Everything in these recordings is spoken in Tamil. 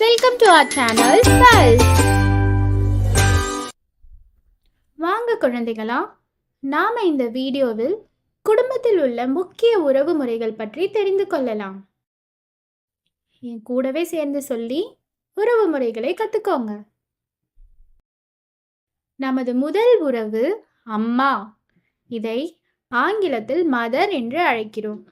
Welcome to our channel Pulse. வாங்க குழந்தைகளா. நாம இந்த வீடியோவில் குடும்பத்தில் உள்ள முக்கிய உறவு முறைகள் பற்றி தெரிந்து கொள்ளலாம். என் கூடவே சேர்ந்து சொல்லி உறவு முறைகளை கத்துக்கோங்க. நமது முதல் உறவு அம்மா. இதை ஆங்கிலத்தில் மதர் என்று அழைக்கிறோம்.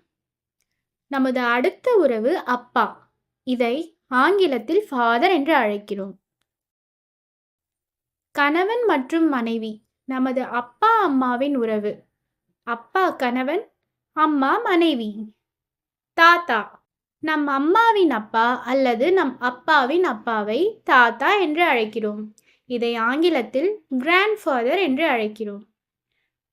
நமது அடுத்த உறவு அப்பா. இதை ஆங்கிலத்தில் ஃபாதர் என்று அழைக்கிறோம். கணவன் மற்றும் மனைவி நமது அப்பா அம்மாவின் உறவு. அப்பா கணவன் அம்மா மனைவி. தாத்தா நம் அம்மாவின் அப்பா அல்லது நம் அப்பாவின் அப்பாவை தாத்தா என்று அழைக்கிறோம். இதை ஆங்கிலத்தில் கிராண்ட்ஃபாதர் என்று அழைக்கிறோம்.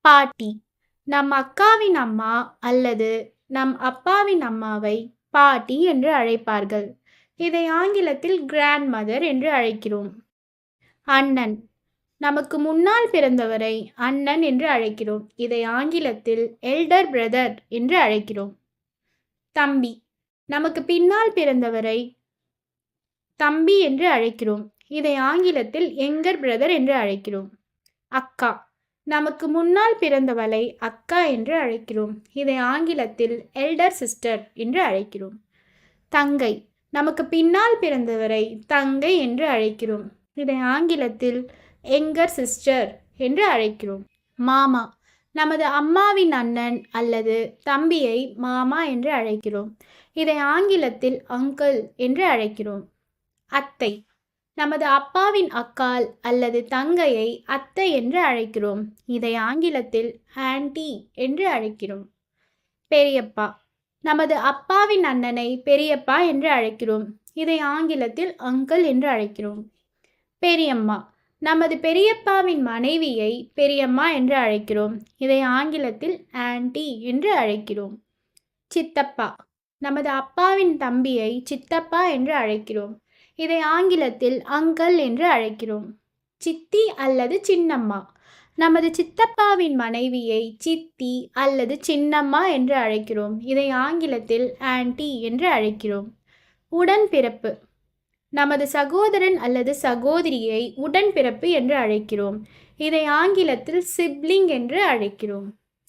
பாட்டி நம் அக்காவின் அம்மா அல்லது நம் அப்பாவின் அம்மாவை பாட்டி என்று அழைப்பார்கள். இதை ஆங்கிலத்தில் கிராண்ட் மதர் என்று அழைக்கிறோம். அண்ணன். நமக்கு முன்னால் பிறந்தவரை அண்ணன் என்று அழைக்கிறோம். இதை ஆங்கிலத்தில் எல்டர் பிரதர் என்று அழைக்கிறோம். தம்பி. நமக்கு பின்னால் பிறந்தவரை தம்பி என்று அழைக்கிறோம். இதை ஆங்கிலத்தில் எங்கர் பிரதர் என்று அழைக்கிறோம். அக்கா. நமக்கு முன்னால் பிறந்தவளை அக்கா என்று அழைக்கிறோம். இதை ஆங்கிலத்தில் எல்டர் சிஸ்டர் என்று அழைக்கிறோம். தங்கை. நமக்கு பின்னால் பிறந்தவரை தங்கை என்று அழைக்கிறோம். இதை ஆங்கிலத்தில் எங்கர் சிஸ்டர் என்று அழைக்கிறோம். மாமா நமது அம்மாவின் அண்ணன் அல்லது தம்பியை மாமா என்று அழைக்கிறோம். இதை ஆங்கிலத்தில் அங்கிள் என்று அழைக்கிறோம். அத்தை நமது அப்பாவின் அக்கால் அல்லது தங்கையை அத்தை என்று அழைக்கிறோம். இதை ஆங்கிலத்தில் ஆன்டி என்று அழைக்கிறோம். பெரியப்பா நமது அப்பாவின் அண்ணனை பெரியப்பா என்று அழைக்கிறோம். இதை ஆங்கிலத்தில் அங்கிள் என்று அழைக்கிறோம். பெரியம்மா நமது பெரியப்பாவின் மனைவியை பெரியம்மா என்று அழைக்கிறோம். இதை ஆங்கிலத்தில் ஆன்டி என்று அழைக்கிறோம். சித்தப்பா நமது அப்பாவின் தம்பியை சித்தப்பா என்று அழைக்கிறோம். இதை ஆங்கிலத்தில் அங்கிள் என்று அழைக்கிறோம். சித்தி அல்லது சின்னம்மா நமது சித்தப்பாவின் மனைவியை சித்தி அல்லது சின்னம்மா என்று அழைக்கிறோம். இதை ஆங்கிலத்தில் ஆன்டி என்று அழைக்கிறோம். உடன்பிறப்பு நமது சகோதரன் அல்லது சகோதரியை உடன்பிறப்பு என்று அழைக்கிறோம். இதை ஆங்கிலத்தில் சிப்ளிங் என்று அழைக்கிறோம்.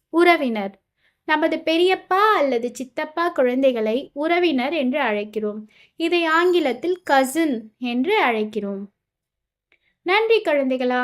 உறவினர். நமது பெரியப்பா அல்லது சித்தப்பா குழந்தைகளை உறவினர் என்று அழைக்கிறோம். இதை ஆங்கிலத்தில் கசின் என்று அழைக்கிறோம். நன்றி குழந்தைகளா.